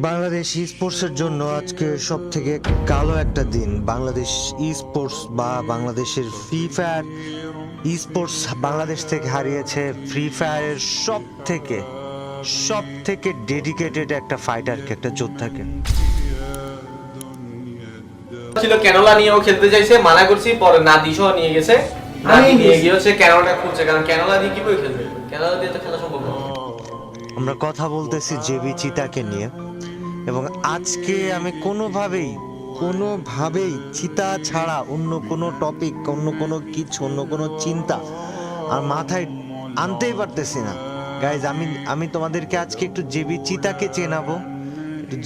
বাংলাদেশ ই স্পোর্টসের জন্য আজকে সব থেকে কালো একটা দিন। বাংলাদেশ ই স্পোর্টস বা বাংলাদেশের free fire e sports Bangladesh থেকে হারিয়েছে ফ্রি ফায়ারের সব থেকে সব থেকে ডেডিকেটেড একটা ফাইটারকে একটা যোদ্ধাকে। ছিল ক্যানোলা নিয়েও খেলতে চাইছে মানা করছি পরে নাদি সহ নিয়ে গেছে। নাদি নিয়ে গিয়ে হচ্ছে ক্যানোলাটা খুঁজছে কারণ ক্যানোলা দিয়ে কীভাবে খেলবে? ক্যানোলা দিয়ে তো খেলা সম্ভব না। আমরা কথা বলতেছি জেবি চিতাকে নিয়ে। এবং আজকে আমি কোনোভাবেই কোনোভাবেই চিতা ছাড়া অন্য কোনো টপিক অন্য কোনো কিছু, অন্য কোনো চিন্তা আর মাথায় আনতেই পারতেছি না। গাইজ আমি আমি তোমাদেরকে আজকে একটু জেবি চিতাকে চেনাবো।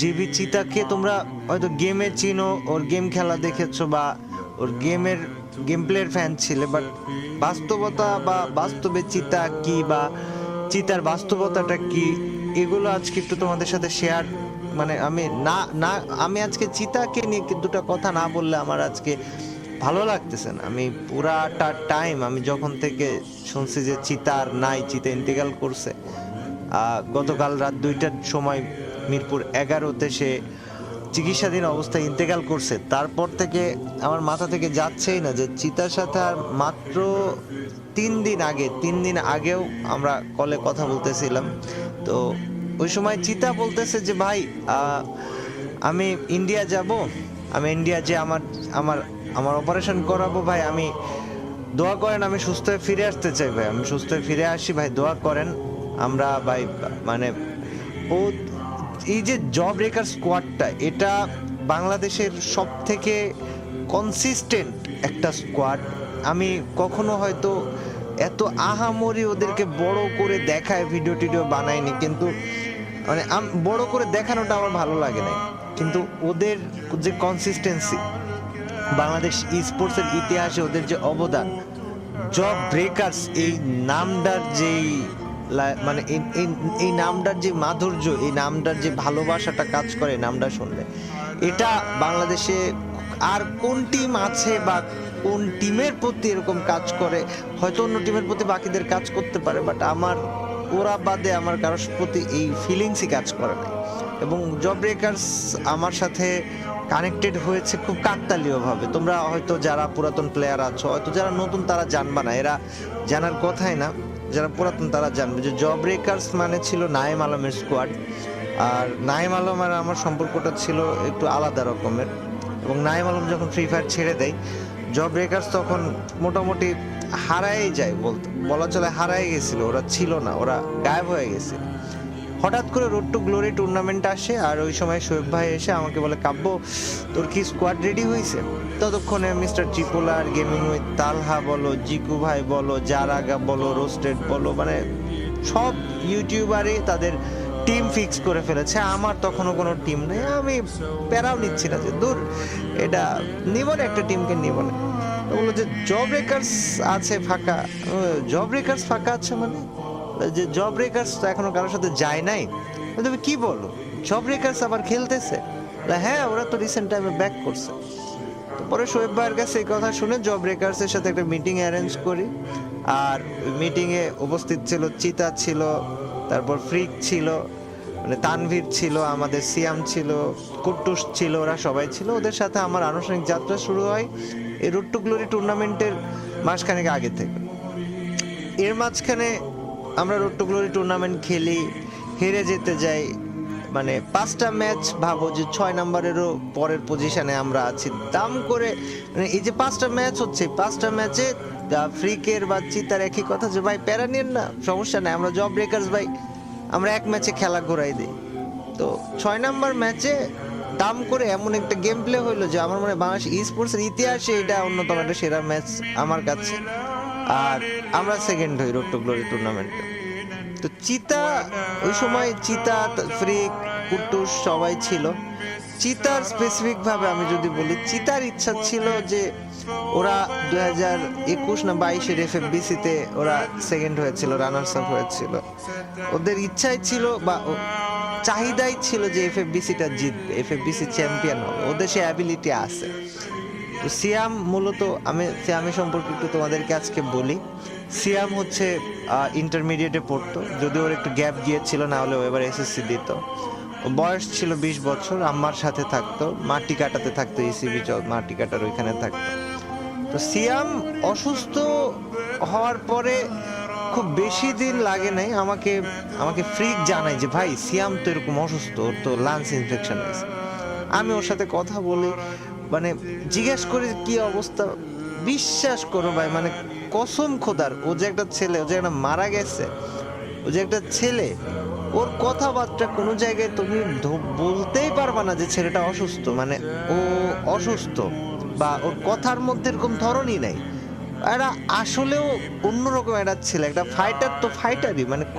জেবি চিতাকে তোমরা হয়তো গেমে চিনো, ওর গেম খেলা দেখেছ বা ওর গেমের গেম প্লের ফ্যান ছিলে বাট বাস্তবতা বা বাস্তবে চিতা কি বা চিতার বাস্তবতাটা কি, এগুলো আজকে একটু তোমাদের সাথে শেয়ার মানে আমি না না, আমি আজকে চিতাকে নিয়ে দুটো কথা না বললে আমার আজকে ভালো লাগতেছে না। আমি পুরাটা টাইম আমি যখন থেকে শুনছি যে চিতার নাই, চিতা ইন্তেকাল করছে গতকাল রাত দুইটার সময় মিরপুর এগারোতে সে চিকিৎসাধীন অবস্থায় ইন্তেকাল করছে। তারপর থেকে আমার মাথা থেকে যাচ্ছেই না যে চিতার সাথে আর মাত্র তিন দিন আগে, তিন দিন আগেও আমরা কলে কথা বলতেছিলাম। তো ওই সময় চিতা বলতেছে যে, ভাই আমি ইন্ডিয়া যাব। আমি ইন্ডিয়া যে আমার আমার আমার অপারেশন করাবো, ভাই। আমি দোয়া করেন, আমি সুস্থ হয়ে ফিরে আসতে চাই, ভাই। আমি সুস্থ হয়ে ফিরে আসি, ভাই। দোয়া করেন। আমরা, ভাই মানে ও, এই যে জব রেকার স্কোয়াডটা এটা বাংলাদেশের সব থেকে কনসিস্টেন্ট একটা স্কোয়াড আমি কখনো হয়তো এত আহামরি ওদেরকে বড় করে দেখায় ভিডিও টিডিও বানায়নি, কিন্তু মানে বড় করে দেখানোটা আমার ভালো লাগে না কিন্তু ওদের যে কনসিস্টেন্সি বাংলাদেশ স্পোর্টসের ইতিহাসে ওদের যে অবদান জব ব্রেকার্স এই নামটার যেই মানে এই- নামটার যে মাধুর্য, এই নামটার যে ভালোবাসাটা কাজ করে নামটা শুনলে, এটা বাংলাদেশে আর কোন টিম আছে বা কোন টিমের প্রতি এরকম কাজ করে, হয়তো অন্য টিমের প্রতি বাকিদের কাজ করতে পারে বাট আমার, ওরা বাদে আমার কারোর প্রতি এই ফিলিংসই কাজ করে না এবং জব ব্রেকার্স আমার সাথে কানেক্টেড হয়েছে খুব কাকতালীয় ভাবে তোমরা হয়তো যারা পুরাতন প্লেয়ার আছো, হয়তো যারা নতুন তারা জানবা না, এরা জানার কথাই না, যারা পুরাতন তারা জানবে যে জব ব্রেকার্স মানে ছিল নাইম আলমের স্কোয়াড আর নাইম আলম আর আমার সম্পর্কটা ছিল একটু আলাদা রকমের। এবং নাইম আলম যখন ফ্রি ফায়ার ছেড়ে দেয় জব ব্রেকার্স তখন মোটামুটি হারাই যায় বলতে, বলা চলে হারাই গেছিল, ওরা ছিল না, ওরা গায়েব হয়ে গেছে হঠাৎ করে রোড টু গ্লোরি টুর্নামেন্ট আসে, আর ওই সময় শোয়েব ভাই এসে আমাকে বলে, কাব্য, তোর কি স্কোয়াড রেডি হয়েছে ততক্ষণে mister Tripolar gaming with Talha বলো জিকু ভাই বলো জারাগা বলো রোস্টেড বলো মানে সব ইউটিউবারই তাদের টিম ফিক্স করে ফেলেছে, আমার তখনও কোনো টিম নেই, আমি প্যারাও নিচ্ছি না যে, দূর, এটা নিব না একটা টিমকে নিব না। বলল যে জব রেকার্স আছে ফাঁকা জব রেকার্স ফাঁকা আছে মানে? যে জব রেকার্স তো এখনও কারোর সাথে যায় নাই। তুমি কি বলো? জব রেকার্স আবার খেলতেছে? হ্যাঁ ওরা তো রিসেন্ট টাইমে ব্যাক করছে। পরে শোয়েব ভাইয়ের কাছে এই কথা শুনে জব রেকার্সের সাথে একটা মিটিং অ্যারেঞ্জ করি। আর মিটিংয়ে উপস্থিত ছিল, চিতা ছিল, তারপর ফ্রিক ছিল মানে তানভীর ছিল, আমাদের সিয়াম ছিল, কুট্টুস ছিল, ওরা সবাই ছিল। ওদের সাথে আমার আনুষ্ঠানিক যাত্রা শুরু হয় এই রুট টু গ্লোরি টুর্নামেন্টের মাসখানেক আগে থেকে। এর মাঝখানে আমরা রোড টু গ্লোরি টুর্নামেন্ট খেলি, হেরে যেতে যাই। মানে পাঁচটা ম্যাচ ভাবো যে ছয় নম্বরেরও পরের পজিশনে আমরা আছি। দাম করে মানে এই যে পাঁচটা ম্যাচ হচ্ছে পাঁচটা ম্যাচে ফ্রিকের বা চিতার একই কথা যে, ভাই, প্যারা নিন না, সমস্যা নাই, আমরা জব ব্রেকার্স ভাই। আমরা এক ম্যাচে খেলা ঘোরাই দিই। তো ছয় নম্বর ম্যাচে দাম করে এমন একটা গেম প্লে হইল যে আমার মনে হয় বাংলাদেশ ই স্পোর্টসের ইতিহাসে এটা অন্যতম একটা সেরা ম্যাচ আমার কাছে। আর আমরা সেকেন্ড হই রোড টু গ্লোরি টুর্নামেন্টে তো চিতা, ওই সময় চিতা ফ্রিক, কুটুস সবাই ছিল। চিতার স্পেসিফিক ভাবে আমি যদি বলি, চিতার ইচ্ছা ছিল যে ওরা দু হাজার একুশ না বাইশের এফ তে ওরা সেকেন্ড হয়েছিল রানার্স আপ হয়েছিল। ওদের ইচ্ছাই ছিল বা চাহিদাই ছিল যে এফ এফ বিসিটা জিতবে এফ এফ বিসি চ্যাম্পিয়ন হবে। ওদের সে অ্যাবিলিটি আছে। তো সিয়াম মূলত, আমি সিয়ামের সম্পর্কে একটু তোমাদেরকে আজকে বলি। সিয়াম হচ্ছে ইন্টারমিডিয়েটে পড়তো। যদিও ওর একটু গ্যাপ গিয়েছিল, না হলে ও এবার এসএসসি দিত। বয়স ছিল বিশ বছর, আম্মার সাথে থাকতো, মাটি কাটাতে থাকতো ইসিবি মাটি কাটার ওইখানে থাকতো। তো সিয়াম অসুস্থ হওয়ার পরে খুব বেশি দিন লাগে নাই, আমাকে আমাকে ফ্রিক জানায় যে, ভাই, সিয়াম তো এরকম অসুস্থ, ওর তো লাংস ইনফেকশন হয়েছে। আমি ওর সাথে কথা বলি মানে জিজ্ঞেস করি, কি অবস্থা? বিশ্বাস করো ভাই মানে কসম খোদার, ও যে একটা ছেলে, ও যে একটা মারা গেছে, ও যে একটা ছেলে ওর কথাবার্তা কোনো জায়গায় তুমি বলতেই পারবা না যে ছেলেটা অসুস্থ। মানে ও অসুস্থ বা ওর কথার মধ্যে এরকম ধরনই নাই। এরা আসলেও অন্যরকম একটা ছেলে, একটা ফাইটার তো ফাইটারই মানে